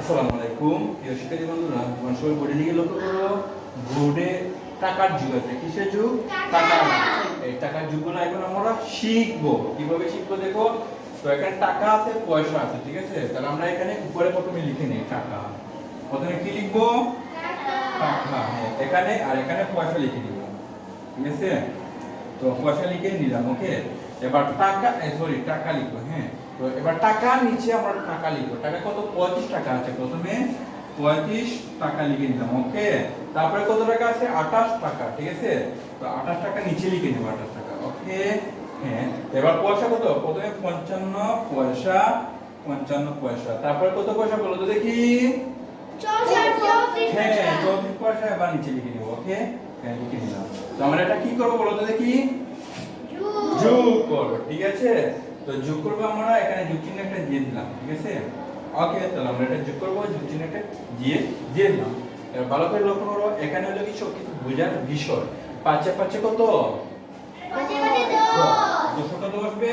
আসসালামু আলাইকুম। প্রিয় শিক্ষার্থী বন্ধুরা, তোমার সবাই বোর্ডে দিকে লক্ষ্য করো। বোর্ডে টাকার যুগ আছে। কিসের যুগ? টাকার এই টাকার যুগগুলো এখন আমরা শিখব। কীভাবে শিখব দেখো? তো এখানে টাকা আছে, পয়সা আছে, ঠিক আছে? তাহলে আমরা এখানে উপরে প্রথমে লিখে নিই, টাকা। প্রথমে কি লিখব? টাকা হ্যাঁ এখানে আর এখানে পয়সা লিখে দিব ঠিক আছে? তো পয়সা লিখে নিলাম, ওকে? এবার টাকা সরি টাকা লিখব হ্যাঁ। তো এবার টাকা নিচে আমরা টাকা লিখব। টাকা কত? পঁয়ত্রিশ টাকা আছে। প্রথমে পঁয়ত্রিশ টাকা লিখে নিলাম ওকে? তারপরে কত টাকা আছে? আঠাশ টাকা ঠিক আছে? তো আঠাশ টাকা নিচে লিখে নেব আঠাশ টাকা ওকে? হ্যাঁ এবার পয়সা কত? প্রথমে পঞ্চান্ন পয়সা পঞ্চান্ন পয়সা তারপরে কত পয়সা বলো তো দেখি? হ্যাঁ চৌত্রিশ পয়সা এবার নিচে লিখে নিবো ওকে? হ্যাঁ লিখে নিলাম। তো আমরা এটা কি করব বলো তো দেখি? যোগ করব ঠিক আছে? তো যোগ করব আমরা এখানে যোগ চিহ্ন একটা দিয়ে দিলাম ঠিক আছে? ওকে তাহলে আমরা এটা যোগ করব যোগ চিহ্ন একটা দিয়ে দিয়ে দিলাম। এবার ভালো করে লক্ষ্য করো এখানে হলো কি সব কিছু বোঝার বিষয়। পাঁচে পাঁচে কত? দুশো। কত বসবে?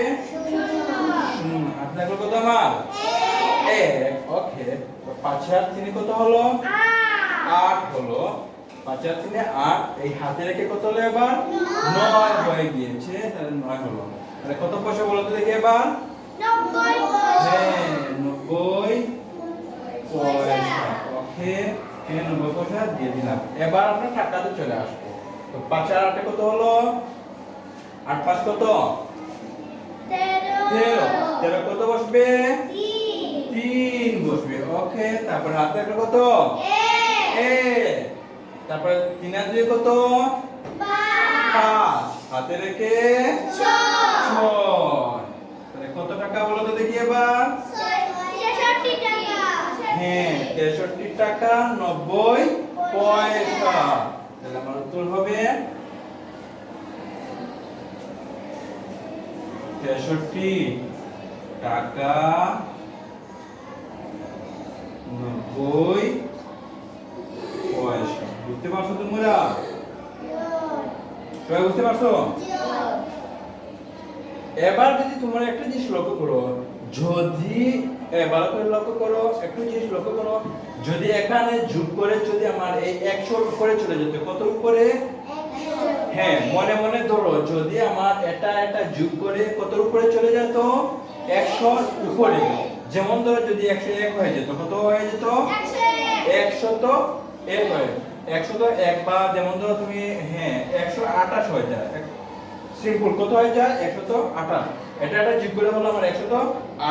হাত লাগল কত আমার? এক। ওকে পাঁচে হাত তিনে কত হলো? আট। হলো। পাঁচ আর তিনে আট এই হাতে রেখে কত হলো এবার? নয় হয়ে গিয়েছে তাহলে নয় হলো। তাহলে কত পয়সা বলো তো দেখি এবার? হ্যাঁ নব্বই পয়সা। ওকে এখানে নব্বই পয়সা দিয়ে দিলাম। এবার আমরা টাকাতে চলে আসব। তো পাঁচ আর আটে কত হলো? আট পাঁচ কত? তেরো। তেরো। কত বসবে? তিন। বসবে। ওকে তারপর হাতে একটা কত? এ তারপর তিন আর দুই কত পাঁচ। হাতে রেখে তাহলে কত টাকা বলো তো দেখি এবার? হ্যাঁ তেষট্টি টাকা নব্বই পয়সা। তাহলে আমার উত্তর হবে তেষট্টি টাকা নব্বই পয়সা। বুঝতে পারছ তোমরা? সবাই বুঝতে পারছ? এবার যদি তোমরা একটা জিনিস লক্ষ্য করো, যদি ভালো করে লক্ষ্য করো, একটু জিনিস লক্ষ্য করো, যদি এখানে যোগ করে যদি আমার এই একশোর উপরে চলে যেত, কত উপরে? হ্যাঁ মনে মনে ধরো, যদি আমার এটা এটা যোগ করে কত উপরে চলে যেত? একশোর উপরে। যেমন ধরো যদি একশো এক হয়ে যেত, কত হয়ে যেত? একশো তো এক হয় একশো তো যেমন ধরো তুমি হ্যাঁ একশো আঠাশ হয়ে যায়। সিম্পল কত হয়ে যায়? একশো তো আঠাশ। এটা একটা যোগ করে হলো আমার, একশো তো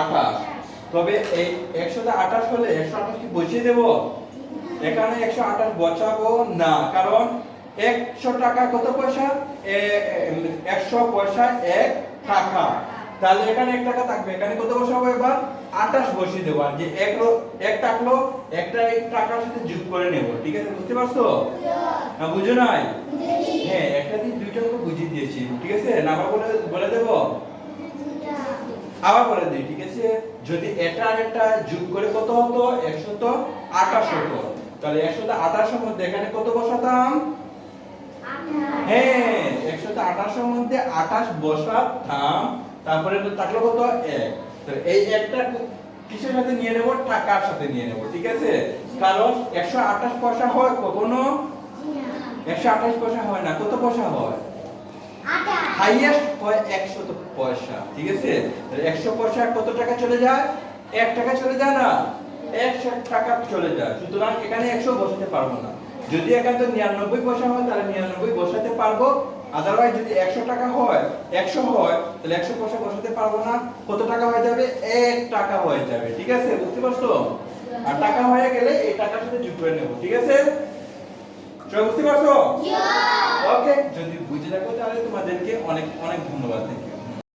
আঠাশ। তবে এই একশো তো আঠাশ হলে একশো আঠাশ কি বসিয়ে দেবো? এখানে একশো আঠাশ না, কারণ একশো টাকা কত পয়সা? একশো পয়সা এক টাকা। তাহলে এখানে এক টাকা থাকবে। এখানে কত বসাবো এবার? আঠাশ বসিয়ে দেবো। আর যে এক এক টাকলো একটা এক টাকার সাথে যোগ করে নেব। ঠিক আছে বুঝতে পারছ? না বুঝো নাই? হ্যাঁ একটা দিন দুইটা অঙ্ক বুঝিয়ে দিয়েছি। ঠিক আছে? না আবার বলে বলে দেবো? আবার বলে দিই ঠিক আছে? যদি এটা আর এটা যোগ করে কত হতো? একশত আঠাশ হতো। তাহলে একশত আঠাশের মধ্যে এখানে কত বসাতাম? হ্যাঁ একশত আঠাশের মধ্যে আঠাশ বসাতাম। তারপরে থাকল কত? এক। তাহলে এই একটা কিসের সাথে নিয়ে নেব? টাকার সাথে নিয়ে নেব ঠিক আছে? কারণ একশো আঠাশ পয়সা হয় কখনো একশো আঠাশ পয়সা হয় না। কত পয়সা হয়? হাইয়েস্ট হয় একশো পয়সা ঠিক আছে? একশো পয়সা কত টাকা চলে যায়? এক টাকা চলে যায় না? একশো টাকা চলে যায়। সুতরাং এখানে একশো বসাতে পারব না। যদি এখানে নিরানব্বই পয়সা হয় তাহলে নিরানব্বই বসাতে পারব। আদারওয়াইজ যদি একশো টাকা হয় একশো হয় তাহলে একশো পয়সা বসাতে পারব না। কত টাকা হয়ে যাবে? এক টাকা হয়ে যাবে ঠিক আছে? বুঝতে পারছ? আর টাকা হয়ে গেলে এই টাকার সাথে যুক্ত করে নেব ঠিক আছে? বুঝতে পারছ? ওকে যদি বুঝে থাকো তাহলে তোমাদেরকে অনেক অনেক ধন্যবাদ থ্যাংক